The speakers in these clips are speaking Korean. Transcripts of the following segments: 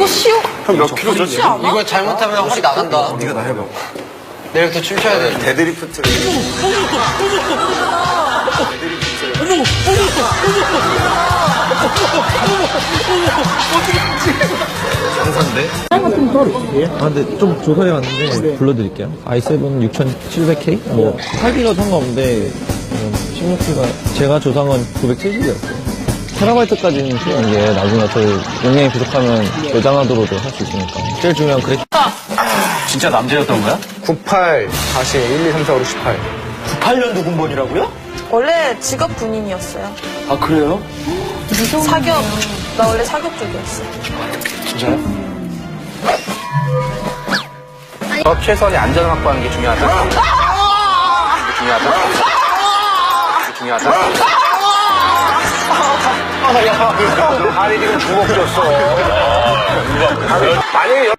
이거 쉬워. 몇 킬로죠? 않아? 이거 잘못하면 허리 나간다. 네가 다 해봐. 내일부터 춤춰야 돼. 데드리프트. 장사인데? 아, 근데 좀 조사해 왔는데 불러드릴게요. i7 6700K? 뭐, 8기가 상관없는데, 16기가, 제가 건 970이었어요. 테라바이트까지는 쓰는 게 나중에 저희 용량이 부족하면 외장하드로도 할 수 있으니까. 제일 중요한 그래픽. 진짜 남자였던 거야? 98, 다시 1, 2, 3, 4, 5, 6, 18. 98년도 군번이라고요? 원래 직업 군인이었어요. 아 그래요? 사격. 나 원래 사격 쪽이었어. 진짜요? 더 최선의 안전을 확보하는 게 중요하다. 이게 중요하다. 이게 중요하다. 아, 야, 다리 지금 주먹 줬어. 만약에 여-?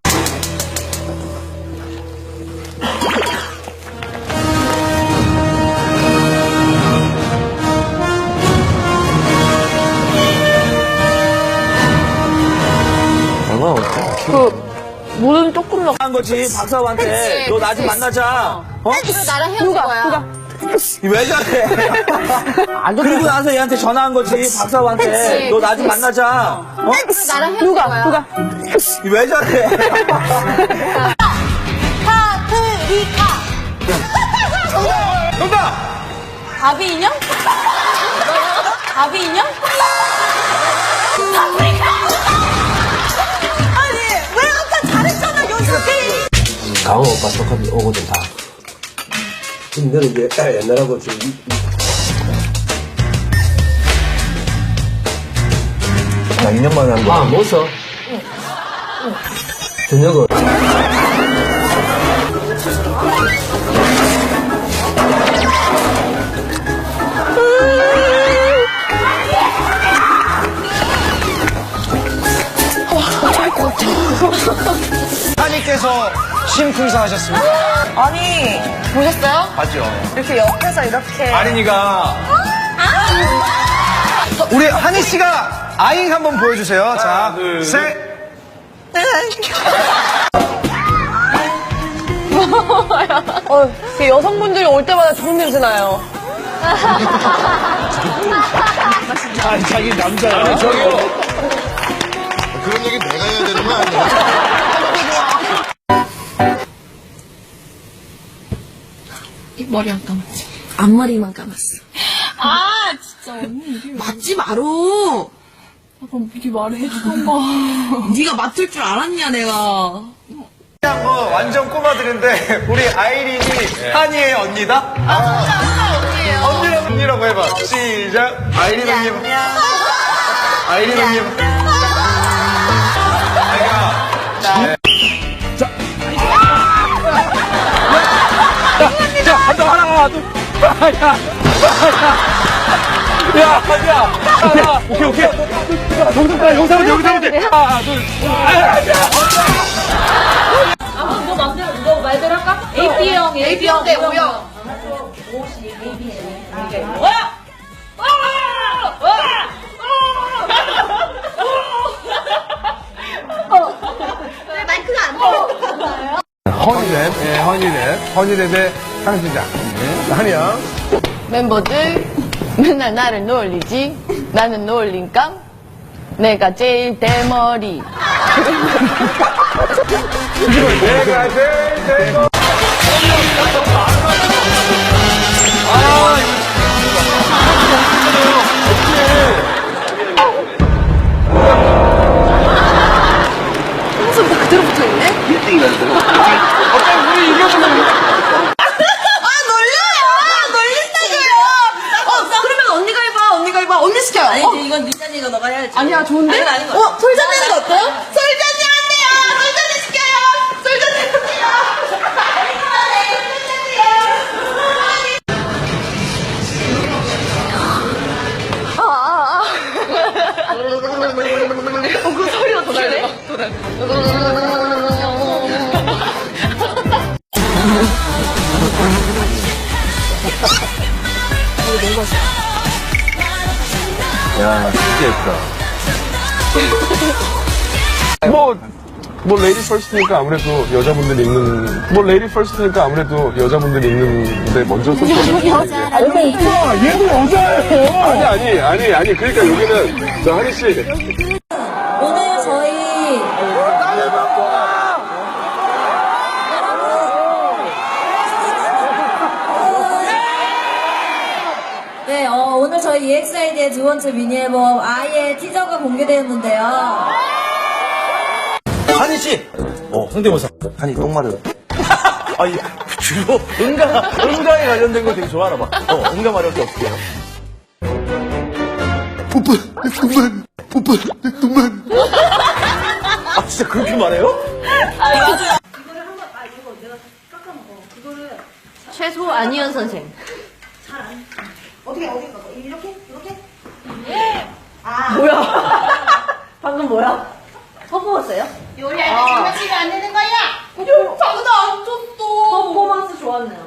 그, 물은 조금 넣한 거지 박사한테 너나좀 만나자 어? 나랑 헤어진 거야. 왜 저래 그리고 나서 얘한테 전화한 거지 박사한테 너나좀 만나자 어? 나랑 헤어진 거야. 누가? 왜 저래 파프리카. 정답 바비 인형? 바비 인형? 아니, 왜 아까 잘했잖아, 연습이! 강호 오빠 똑같이 오거든 다. 근데 너는 이제 옛날하고 좀 이- 나 2년 만에 한 거. 아, 못 써. 저녁은 하니께서 심쿵사 하셨습니다. 아니, 보셨어요? 맞죠? 이렇게 옆에서 이렇게. 아린이가 우리 한희 씨가 아잉 한번 보여주세요. 자, 셋. 어, 그 여성분들이 올 때마다 좋은 냄새 나요. 아니 자기 남자야 저기요. 그런 얘기 내가 해야 되는 거 아니야? 머리 안 감았지. 앞머리만 감았어. 아, 진짜 언니. 맞지 마로. 그럼 미리 말해주던가. 네가 맡을 줄 알았냐, 내가. 한번 뭐 완전 꼬마들인데 우리 아이린이 한이의 언니다? 언니예요. 언니라고 언니라고 해봐. 시작. 아이린 언니. 아이린 언니. 야, 하지야. 하나, 오케이, 오케이. 영상은 여기서 돼. 하나, 둘. AB형, AB형 대 O형. 마이크가 안 들어. 허니랩, 예, 허니랩. 허니랩의 상수장. 예. 한이야. 멤버들 맨날 나를 놀리지? 나는 놀림감? 내가 제일 대머리. 내가 제일 대고. 그러면 언니가 해봐, 언니가 해봐. 언니 시켜요. 아니, 이건 니자니가 너가 해야지. 아니야, 좋은데? 아닌 거 어, 솔자니는 어때요? 솔자니 한대요! 솔자니 시켜요! 솔자니 한대요! 어, 그 소리가 더 나네. 야, 진짜 예쁘다. 뭐, 뭐 레이디 퍼스트니까 아무래도 여자분들이 입는 뭐 레이디 퍼스트니까 아무래도 여자분들이 입는데 먼저 선택을 얘도 여자예요. 아니 아니 아니 아니. 그러니까 여기는 저 하리 씨 오늘 저희 네, 어, 오늘 EXID의 두 번째 미니 앨범 아이의 티저가 공개되었는데요. 한희 씨. 어, 성대모사. 한희 똥마려. 아니, 주로 응가, 응가에 관련된 거 되게 좋아하나 봐. 어, 응가 마려울 때 어떻게 해요? 뽀뽀, 내 그만. 뽀뽀, 내 그만. 아, 진짜 그렇게 말해요? 최소 안희연 선생. 어떻게 어디 가? 이렇게 이렇게? 아 뭐야? 방금 뭐야? 퍼포먼스예요? 요리할 때 장난치면 안 되는 거야! 어, 장난 안 쳤어. 퍼포먼스 좋았네요.